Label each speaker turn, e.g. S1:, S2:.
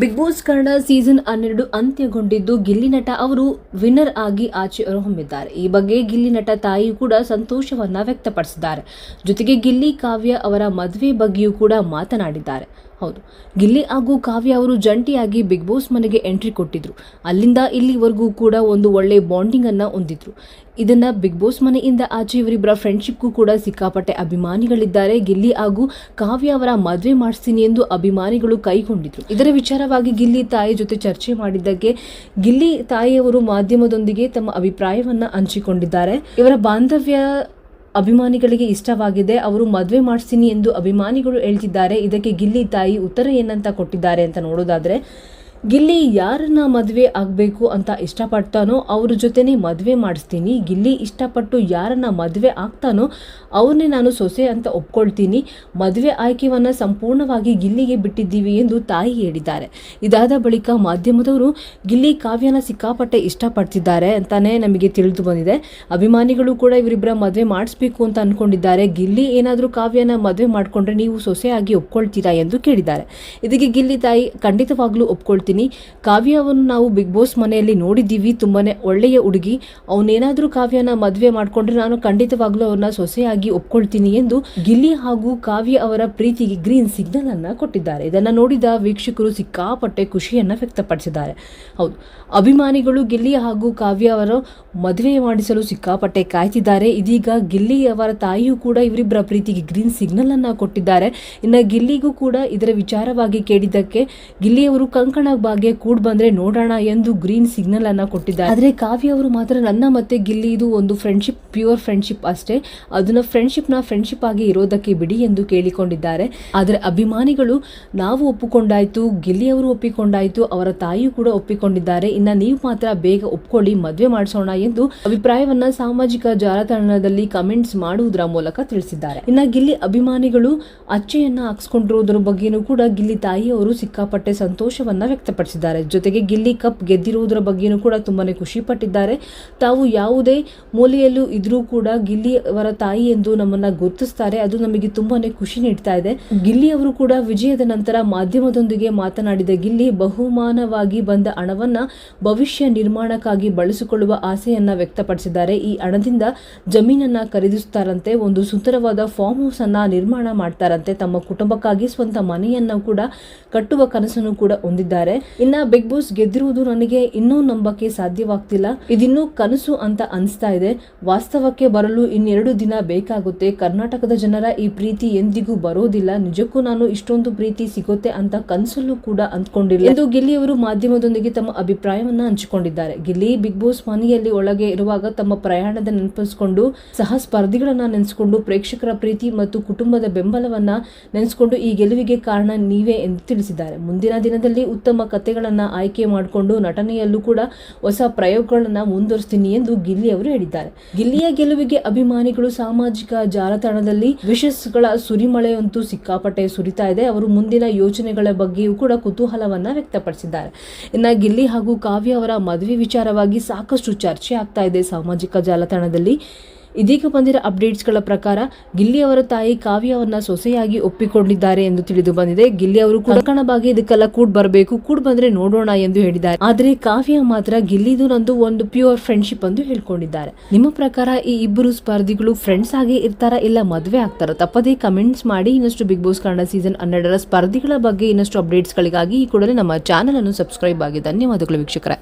S1: Big boss Kannada season ಹನ್ನೆರಡು ಅಂತ್ಯಗೊಂಡಿದ್ದು ಗಿಲ್ಲಿ ನಟ ಅವರು ವಿನ್ನರ್ ಆಗಿ ಆಚೆ ಹೊರಹೊಮ್ಮಿದ್ದಾರೆ. ಈ ಬಗ್ಗೆ ಗಿಲ್ಲಿ ನಟ ತಾಯಿಯು ಕೂಡ ಸಂತೋಷವನ್ನ ವ್ಯಕ್ತಪಡಿಸಿದ್ದಾರೆ. ಜೊತೆಗೆ ಗಿಲ್ಲಿ ಕಾವ್ಯ ಅವರ ಮದುವೆ ಬಗ್ಗೆಯೂ ಕೂಡ ಮಾತನಾಡಿದ್ದಾರೆ. ಹೌದು. ಗಿಲ್ಲಿ ಹಾಗೂ ಕಾವ್ಯ ಅವರು ಜಂಟಿಯಾಗಿ ಬಿಗ್ ಬಾಸ್ ಮನೆಗೆ ಎಂಟ್ರಿ ಕೊಟ್ಟಿದ್ರು. ಅಲ್ಲಿಂದ ಇಲ್ಲಿವರೆಗೂ ಕೂಡ ಒಂದು ಒಳ್ಳೆ ಬಾಂಡಿಂಗ್ ಅನ್ನ ಹೊಂದಿದ್ರು. ಇದನ್ನ ಬಿಗ್ ಬಾಸ್ ಮನೆಯಿಂದ ಆಚೆ ಇವರಿಬ್ಬರ ಫ್ರೆಂಡ್ಶಿಪ್ಗೂ ಕೂಡ ಸಿಕ್ಕಾಪಟ್ಟೆ ಅಭಿಮಾನಿಗಳಿದ್ದಾರೆ. ಗಿಲ್ಲಿ ಹಾಗೂ ಕಾವ್ಯ ಅವರ ಮದುವೆ ಮಾಡಿಸ್ತೀನಿ ಎಂದು ಅಭಿಮಾನಿಗಳು ಕೈಗೊಂಡಿದ್ರು. ಇದರ ವಿಚಾರವಾಗಿ ಗಿಲ್ಲಿ ತಾಯಿ ಜೊತೆ ಚರ್ಚೆ ಮಾಡಿದ್ದಕ್ಕೆ ಗಿಲ್ಲಿ ತಾಯಿಯವರು ಮಾಧ್ಯಮದೊಂದಿಗೆ ತಮ್ಮ ಅಭಿಪ್ರಾಯವನ್ನ ಹಂಚಿಕೊಂಡಿದ್ದಾರೆ. ಇವರ ಬಾಂಧವ್ಯ ಅಭಿಮಾನಿಗಳಿಗೆ ಇಷ್ಟವಾಗಿದೆ. ಅವರು ಮದುವೆ ಮಾಡಿಸ್ತೀನಿ ಎಂದು ಅಭಿಮಾನಿಗಳು ಹೇಳ್ತಿದ್ದಾರೆ. ಇದಕ್ಕೆ ಗಿಲ್ಲಿ ತಾಯಿ ಉತ್ತರ ಏನಂತ ಕೊಟ್ಟಿದ್ದಾರೆ ಅಂತ ನೋಡೋದಾದ್ರೆ ಗಿಲ್ಲಿ ಯಾರನ್ನ ಮದುವೆ ಆಗಬೇಕು ಅಂತ ಇಷ್ಟಪಡ್ತಾನೋ ಅವ್ರ ಜೊತೆನೆ ಮದುವೆ ಮಾಡಿಸ್ತೀನಿ. ಗಿಲ್ಲಿ ಇಷ್ಟಪಟ್ಟು ಯಾರನ್ನ ಮದುವೆ ಆಗ್ತಾನೋ ಅವ್ರನ್ನೇ ನಾನು ಸೊಸೆ ಅಂತ ಒಪ್ಕೊಳ್ತೀನಿ. ಮದುವೆ ಆಯ್ಕೆಯನ್ನು ಸಂಪೂರ್ಣವಾಗಿ ಗಿಲ್ಲಿಗೆ ಬಿಟ್ಟಿದ್ದೀವಿ ಎಂದು ತಾಯಿ ಹೇಳಿದ್ದಾರೆ. ಇದಾದ ಬಳಿಕ ಮಾಧ್ಯಮದವರು, ಗಿಲ್ಲಿ ಕಾವ್ಯನ ಸಿಕ್ಕಾಪಟ್ಟೆ ಇಷ್ಟಪಡ್ತಿದ್ದಾರೆ ಅಂತಾನೆ ನಮಗೆ ತಿಳಿದು ಬಂದಿದೆ. ಅಭಿಮಾನಿಗಳು ಕೂಡ ಇವರಿಬ್ಬರ ಮದುವೆ ಮಾಡಿಸ್ಬೇಕು ಅಂತ ಅಂದ್ಕೊಂಡಿದ್ದಾರೆ ಗಿಲ್ಲಿ ಏನಾದರೂ ಕಾವ್ಯನ ಮದುವೆ ಮಾಡಿಕೊಂಡ್ರೆ ನೀವು ಸೊಸೆಯಾಗಿ ಒಪ್ಕೊಳ್ತೀರಾ? ಎಂದು ಕೇಳಿದ್ದಾರೆ. ಇದಕ್ಕೆ ಗಿಲ್ಲಿ ತಾಯಿ ಖಂಡಿತವಾಗ್ಲೂ ಒಪ್ಕೊಳ್ತೀನಿ. ಕಾವ್ಯ ಅವನು ನಾವು ಬಿಗ್ ಬಾಸ್ ಮನೆಯಲ್ಲಿ ನೋಡಿದ್ದೀವಿ. ತುಂಬಾ ಒಳ್ಳೆಯ ಹುಡುಗಿ. ಅವನೇನಾದರೂ ಕಾವ್ಯನ ಮದುವೆ ಮಾಡಿಕೊಂಡ್ರೆ ನಾನು ಖಂಡಿತವಾಗ್ಲೂ ಅವ್ರನ್ನ ಸೊಸೆಯಾಗಿ ಒಪ್ಕೊಳ್ತೀನಿ ಎಂದು ಗಿಲ್ಲಿ ಹಾಗೂ ಕಾವ್ಯ ಅವರ ಪ್ರೀತಿಗೆ ಗ್ರೀನ್ ಸಿಗ್ನಲ್ ಅನ್ನು ಕೊಟ್ಟಿದ್ದಾರೆ. ಇದನ್ನು ನೋಡಿದ ವೀಕ್ಷಕರು ಸಿಕ್ಕಾಪಟ್ಟೆ ಖುಷಿಯನ್ನು ವ್ಯಕ್ತಪಡಿಸಿದ್ದಾರೆ. ಹೌದು. ಅಭಿಮಾನಿಗಳು ಗಿಲ್ಲಿ ಹಾಗೂ ಕಾವ್ಯ ಅವರ ಮದುವೆ ಮಾಡಿಸಲು ಸಿಕ್ಕಾಪಟ್ಟೆ ಕಾಯ್ತಿದ್ದಾರೆ. ಇದೀಗ ಗಿಲ್ಲಿ ಅವರ ತಾಯಿಯೂ ಕೂಡ ಇವರಿಬ್ಬರ ಪ್ರೀತಿಗೆ ಗ್ರೀನ್ ಸಿಗ್ನಲ್ ಅನ್ನು ಕೊಟ್ಟಿದ್ದಾರೆ. ಇನ್ನು ಗಿಲ್ಲಿಗೂ ಕೂಡ ಇದರ ವಿಚಾರವಾಗಿ ಕೇಳಿದ್ದಕ್ಕೆ ಗಿಲ್ಲಿಯವರು ಕಂಕಣ ಬಾಗ್ಗೆ ಕೂಡ್ ಬಂದ್ರೆ ನೋಡೋಣ ಎಂದು ಗ್ರೀನ್ ಸಿಗ್ನಲ್ ಅನ್ನ ಕೊಟ್ಟಿದ್ದಾರೆ. ಆದ್ರೆ ಕಾವ್ಯ ಅವರು ಮಾತ್ರ ನನ್ನ ಮತ್ತೆ ಗಿಲ್ಲಿ ಇದು ಒಂದು ಫ್ರೆಂಡ್ಶಿಪ್ ಪ್ಯೂರ್ ಫ್ರೆಂಡ್ಶಿಪ್ ಅಷ್ಟೇ. ಅದನ್ನ ಫ್ರೆಂಡ್ಶಿಪ್ನ ಫ್ರೆಂಡ್ಶಿಪ್ ಆಗಿ ಇರೋದಕ್ಕೆ ಬಿಡಿ ಎಂದು ಕೇಳಿಕೊಂಡಿದ್ದಾರೆ. ಆದ್ರೆ ಅಭಿಮಾನಿಗಳು, ನಾವು ಒಪ್ಪಿಕೊಂಡಾಯ್ತು, ಗಿಲ್ಲಿ ಅವರು ಒಪ್ಪಿಕೊಂಡಾಯ್ತು, ಅವರ ತಾಯಿಯೂ ಕೂಡ ಒಪ್ಪಿಕೊಂಡಿದ್ದಾರೆ. ಇನ್ನ ನೀವು ಮಾತ್ರ ಬೇಗ ಒಪ್ಕೊಳ್ಳಿ, ಮದ್ವೆ ಮಾಡಿಸೋಣ ಎಂದು ಅಭಿಪ್ರಾಯವನ್ನ ಸಾಮಾಜಿಕ ಜಾಲತಾಣದಲ್ಲಿ ಕಮೆಂಟ್ಸ್ ಮಾಡುವುದರ ಮೂಲಕ ತಿಳಿಸಿದ್ದಾರೆ. ಇನ್ನ ಗಿಲ್ಲಿ ಅಭಿಮಾನಿಗಳು ಅಚ್ಚೆಯನ್ನ ಹಾಕ್ಸ್ಕೊಂಡಿರೋದ್ರ ಬಗ್ಗೆನೂ ಕೂಡ ಗಿಲ್ಲಿ ತಾಯಿಯವರು ಸಿಕ್ಕಾಪಟ್ಟೆ ಸಂತೋಷವನ್ನ ವ್ಯಕ್ತಪಡಿಸಿದ್ದಾರೆ. ಜೊತೆಗೆ ಗಿಲ್ಲಿ ಕಪ್ ಗೆದ್ದಿರುವುದರ ಬಗ್ಗೆನೂ ಕೂಡ ತುಂಬಾ ಖುಷಿ ಪಟ್ಟಿದ್ದಾರೆ. ತಾವು ಯಾವುದೇ ಮೂಲೆಯಲ್ಲೂ ಇದ್ರೂ ಕೂಡ ಗಿಲ್ಲಿ ಅವರ ತಾಯಿ ಎಂದು ನಮ್ಮನ್ನ ಗುರುತಿಸ್ತಾರೆ. ಅದು ನಮಗೆ ತುಂಬಾನೇ ಖುಷಿ ನೀಡ್ತಾ ಇದೆ. ಗಿಲ್ಲಿ ಅವರು ಕೂಡ ವಿಜಯದ ನಂತರ ಮಾಧ್ಯಮದೊಂದಿಗೆ ಮಾತನಾಡಿದ ಗಿಲ್ಲಿ, ಬಹುಮಾನವಾಗಿ ಬಂದ ಹಣವನ್ನ ಭವಿಷ್ಯ ನಿರ್ಮಾಣಕ್ಕಾಗಿ ಬಳಸಿಕೊಳ್ಳುವ ಆಸೆಯನ್ನ ವ್ಯಕ್ತಪಡಿಸಿದ್ದಾರೆ. ಈ ಹಣದಿಂದ ಜಮೀನನ್ನ ಖರೀದಿಸುತ್ತಾರಂತೆ, ಒಂದು ಸುಂದರವಾದ ಫಾರ್ಮ್ ಹೌಸ್ ಅನ್ನ ನಿರ್ಮಾಣ ಮಾಡ್ತಾರಂತೆ. ತಮ್ಮ ಕುಟುಂಬಕ್ಕಾಗಿ ಸ್ವಂತ ಮನೆಯನ್ನ ಕೂಡ ಕಟ್ಟುವ ಕನಸನ್ನು ಕೂಡ ಹೊಂದಿದ್ದಾರೆ. ಇನ್ನ ಬಿಗ್ ಬಾಸ್ ಗೆದ್ದಿರುವುದು ನನಗೆ ಇನ್ನೂ ನಂಬಕ್ಕೆ ಸಾಧ್ಯವಾಗ್ತಿಲ್ಲ. ಇದಿನ್ನು ಕನಸು ಅಂತ ಅನಿಸ್ತಾ ಇದೆ. ವಾಸ್ತವಕ್ಕೆ ಬರಲು ಇನ್ನೆರಡು ದಿನ ಬೇಕಾಗುತ್ತೆ. ಕರ್ನಾಟಕದ ಜನರ ಈ ಪ್ರೀತಿ ಎಂದಿಗೂ ಬರೋದಿಲ್ಲ. ನಿಜಕ್ಕೂ ನಾನು ಇಷ್ಟೊಂದು ಪ್ರೀತಿ ಸಿಗುತ್ತೆ ಅಂತ ಕನಸಲ್ಲೂ ಕೂಡ ಅಂದ್ಕೊಂಡಿಲ್ಲ. ಎಂದು ಗಿಲ್ಲಿ ಅವರು ಮಾಧ್ಯಮದೊಂದಿಗೆ ತಮ್ಮ ಅಭಿಪ್ರಾಯವನ್ನ ಹಂಚಿಕೊಂಡಿದ್ದಾರೆ. ಗಿಲ್ಲಿ ಬಿಗ್ ಬಾಸ್ ಮನೆಯಲ್ಲಿ ಒಳಗೆ ಇರುವಾಗ ತಮ್ಮ ಪ್ರಯಾಣದ ನೆನಪಿಸಿಕೊಂಡು, ಸಹ ಸ್ಪರ್ಧಿಗಳನ್ನ ನೆನೆಸಿಕೊಂಡು, ಪ್ರೇಕ್ಷಕರ ಪ್ರೀತಿ ಮತ್ತು ಕುಟುಂಬದ ಬೆಂಬಲವನ್ನ ನೆನೆಸಿಕೊಂಡು ಈ ಗೆಲುವಿಗೆ ಕಾರಣ ನೀವೇ ಎಂದು ತಿಳಿಸಿದ್ದಾರೆ. ಮುಂದಿನ ದಿನದಲ್ಲಿ ಉತ್ತಮ ಕಥೆಗಳನ್ನ ಆಯ್ಕೆ ಮಾಡಿಕೊಂಡು ನಟನೆಯಲ್ಲೂ ಕೂಡ ಹೊಸ ಪ್ರಯೋಗಗಳನ್ನು ಮುಂದುವರಿಸ್ತೀನಿ ಎಂದು ಗಿಲ್ಲಿ ಅವರು ಹೇಳಿದ್ದಾರೆ. ಗಿಲ್ಲಿಯ ಗೆಲುವಿಗೆ ಅಭಿಮಾನಿಗಳು ಸಾಮಾಜಿಕ ಜಾಲತಾಣದಲ್ಲಿ ವಿಶಸ್ಗಳ ಸುರಿಮಳೆಯಂತೂ ಸಿಕ್ಕಾಪಟ್ಟೆ ಸುರಿತಾ ಇದೆ. ಅವರು ಮುಂದಿನ ಯೋಜನೆಗಳ ಬಗ್ಗೆಯೂ ಕೂಡ ಕುತೂಹಲವನ್ನ ವ್ಯಕ್ತಪಡಿಸಿದ್ದಾರೆ. ಇನ್ನು ಗಿಲ್ಲಿ ಹಾಗೂ ಕಾವ್ಯ ಅವರ ಮದುವೆ ವಿಚಾರವಾಗಿ ಸಾಕಷ್ಟು ಚರ್ಚೆ ಆಗ್ತಾ ಇದೆ ಸಾಮಾಜಿಕ ಜಾಲತಾಣದಲ್ಲಿ. ಇದೀಗ ಬಂದಿರೋ ಅಪ್ಡೇಟ್ಸ್ಗಳ ಪ್ರಕಾರ ಗಿಲ್ಲಿ ಅವರ ತಾಯಿ ಕಾವ್ಯವನ್ನ ಸೊಸೆಯಾಗಿ ಒಪ್ಪಿಕೊಂಡಿದ್ದಾರೆ ಎಂದು ತಿಳಿದು ಬಂದಿದೆ. ಗಿಲ್ಲಿ ಅವರು ಕುಡಕಣವಾಗಿ ಇದಕ್ಕೆಲ್ಲ ಕೂಡ್ ಬರಬೇಕು, ಕೂಡ್ ಬಂದ್ರೆ ನೋಡೋಣ ಎಂದು ಹೇಳಿದ್ದಾರೆ. ಆದ್ರೆ ಕಾವ್ಯ ಮಾತ್ರ ಗಿಲ್ಲಿದು ನಂದು ಒಂದು ಪ್ಯೂರ್ ಫ್ರೆಂಡ್ಶಿಪ್ ಎಂದು ಹೇಳ್ಕೊಂಡಿದ್ದಾರೆ. ನಿಮ್ಮ ಪ್ರಕಾರ ಈ ಇಬ್ಬರು ಸ್ಪರ್ಧಿಗಳು ಫ್ರೆಂಡ್ಸ್ ಆಗಿ ಇರ್ತಾರ ಇಲ್ಲ ಮದುವೆ ಆಗ್ತಾರ? ತಪ್ಪದೇ ಕಮೆಂಟ್ಸ್ ಮಾಡಿ ಇನ್ನಷ್ಟು ಬಿಗ್ ಬಾಸ್ ಕನ್ನಡ ಸೀಸನ್ ಹನ್ನೆರಡರ ಸ್ಪರ್ಧಿಗಳ ಬಗ್ಗೆ ಇನ್ನಷ್ಟು ಅಪ್ಡೇಟ್ಸ್ಗಳಿಗಾಗಿ ಈ ಕೂಡಲೇ ನಮ್ಮ ಚಾನಲ್ ಅನ್ನು ಸಬ್ಸ್ಕ್ರೈಬ್ ಆಗಿ. ಧನ್ಯವಾದಗಳು ವೀಕ್ಷಕರೇ.